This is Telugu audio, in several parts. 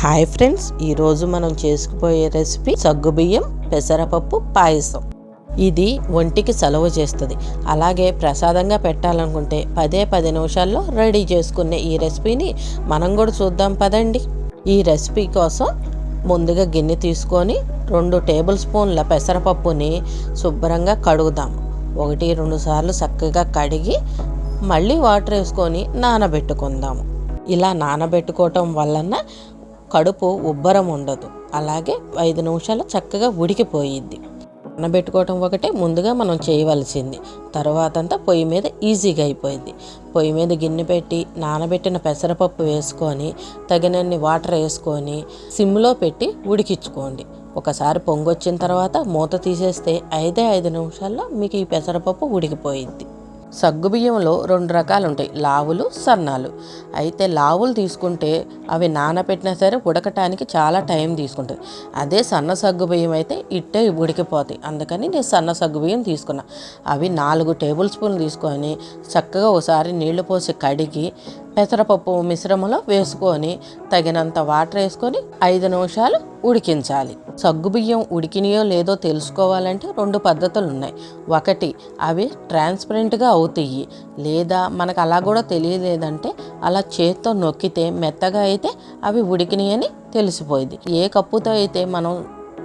హాయ్ ఫ్రెండ్స్ ఈరోజు మనం చేసుకుపోయే రెసిపీ సగ్గుబియ్యం పెసరపప్పు పాయసం. ఇది ఒంటికి సెలవు చేస్తుంది. అలాగే ప్రసాదంగా పెట్టాలనుకుంటే పదే పది నిమిషాల్లో రెడీ చేసుకునే ఈ రెసిపీని మనం కూడా చూద్దాం పదండి. ఈ రెసిపీ కోసం ముందుగా గిన్నె తీసుకొని రెండు టేబుల్ స్పూన్ల పెసరపప్పుని శుభ్రంగా కడుగుదాం. ఒకటి రెండు సార్లు చక్కగా కడిగి మళ్ళీ వాటర్ వేసుకొని నానబెట్టుకుందాము ఇలా నానబెట్టుకోవటం వలన కడుపు ఉబ్బరం ఉండదు. అలాగే ఐదు నిమిషాలు చక్కగా ఉడికిపోయిద్ది. నానబెట్టుకోవటం ఒకటే ముందుగా మనం చేయవలసింది. తర్వాత అంతా పొయ్యి మీద ఈజీగా అయిపోయింది. పొయ్యి మీద గిన్నె పెట్టి నానబెట్టిన పెసరపప్పు వేసుకొని తగినన్ని వాటర్ వేసుకొని సిమ్లో పెట్టి ఉడికించుకోండి. ఒకసారి పొంగొచ్చిన తర్వాత మూత తీసేస్తే ఐదే ఐదు నిమిషాల్లో మీకు ఈ పెసరపప్పు ఉడికిపోయింది సగ్గుబియ్యంలో రెండు రకాలు ఉంటాయి లావులు సన్నాలు. అయితే లావులు తీసుకుంటే అవి నానబెట్టినా సరే ఉడకటానికి చాలా టైం తీసుకుంటుంది. అదే సన్న సగ్గుబియ్యం అయితే ఇట్టే ఉడికిపోతాయి. అందుకని నేను సన్న సగ్గుబియ్యం తీసుకున్నా. అవి నాలుగు టేబుల్ స్పూన్లు తీసుకొని చక్కగా ఒకసారి నీళ్ళు పోసి కడిగి పెసరపప్పు మిశ్రమంలో వేసుకొని తగినంత వాటర్ వేసుకొని ఐదు నిమిషాలు ఉడికించాలి. సగ్గుబియ్యం ఉడికినాయో లేదో తెలుసుకోవాలంటే రెండు పద్ధతులు ఉన్నాయి ఒకటి అవి ట్రాన్స్పరెంట్గా అవుతాయి. లేదా మనకు అలా కూడా తెలియలేదంటే అలా చేత్తో నొక్కితే మెత్తగా అయితే అవి ఉడికినాయని తెలిసిపోయింది ఏ కప్పుతో అయితే మనం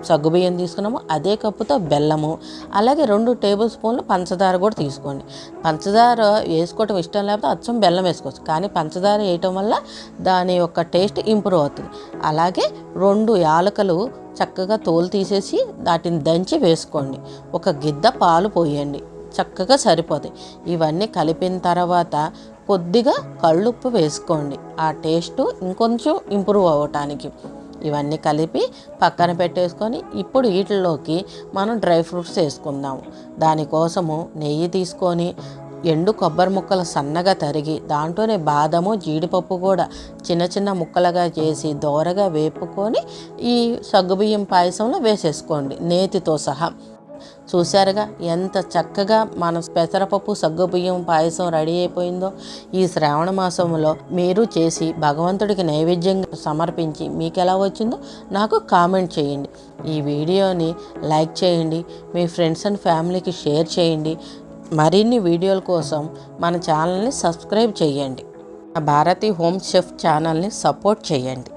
సగ్గుబియ్యం తీసుకున్నామో అదే కప్పుతో బెల్లము అలాగే రెండు టేబుల్ స్పూన్లు పంచదార కూడా తీసుకోండి. పంచదార వేసుకోవటం ఇష్టం లేకపోతే అచ్చం బెల్లం వేసుకోవచ్చు. కానీ పంచదార వేయటం వల్ల దాని యొక్క టేస్ట్ ఇంప్రూవ్ అవుతుంది. అలాగే రెండు యాలకలు చక్కగా తోలు తీసేసి వాటిని దంచి వేసుకోండి. ఒక గిద్ద పాలు పోయండి. చక్కగా సరిపోతాయి. ఇవన్నీ కలిపిన తర్వాత కొద్దిగా కళ్ళుప్పు వేసుకోండి. ఆ టేస్ట్ ఇంకొంచెం ఇంప్రూవ్ అవ్వటానికి. ఇవన్నీ కలిపి పక్కన పెట్టేసుకొని ఇప్పుడు వీటిల్లోకి మనం డ్రై ఫ్రూట్స్ వేసుకుందాము. దానికోసము నెయ్యి తీసుకొని ఎండు కొబ్బరి ముక్కలు సన్నగా తరిగి దాంట్లోనే బాదము జీడిపప్పు కూడా చిన్న చిన్న ముక్కలుగా చేసి దోరగా వేపుకొని ఈ సగ్గుబియ్యం పాయసంలో వేసేసుకోండి నేతితో సహా. చూశారుగా ఎంత చక్కగా మన పెసరపప్పు సగ్గుబియ్యం పాయసం రెడీ అయిపోయిందో. ఈ శ్రావణ మాసంలో మీరు చేసి భగవంతుడికి నైవేద్యంగా సమర్పించి మీకు ఎలా వచ్చిందో నాకు కామెంట్ చేయండి. ఈ వీడియోని లైక్ చేయండి మీ ఫ్రెండ్స్ అండ్ ఫ్యామిలీకి షేర్ చేయండి. మరిన్ని వీడియోల కోసం మన ఛానల్ని సబ్స్క్రైబ్ చేయండి. భారతి హోమ్ షెఫ్ ఛానల్ని సపోర్ట్ చేయండి.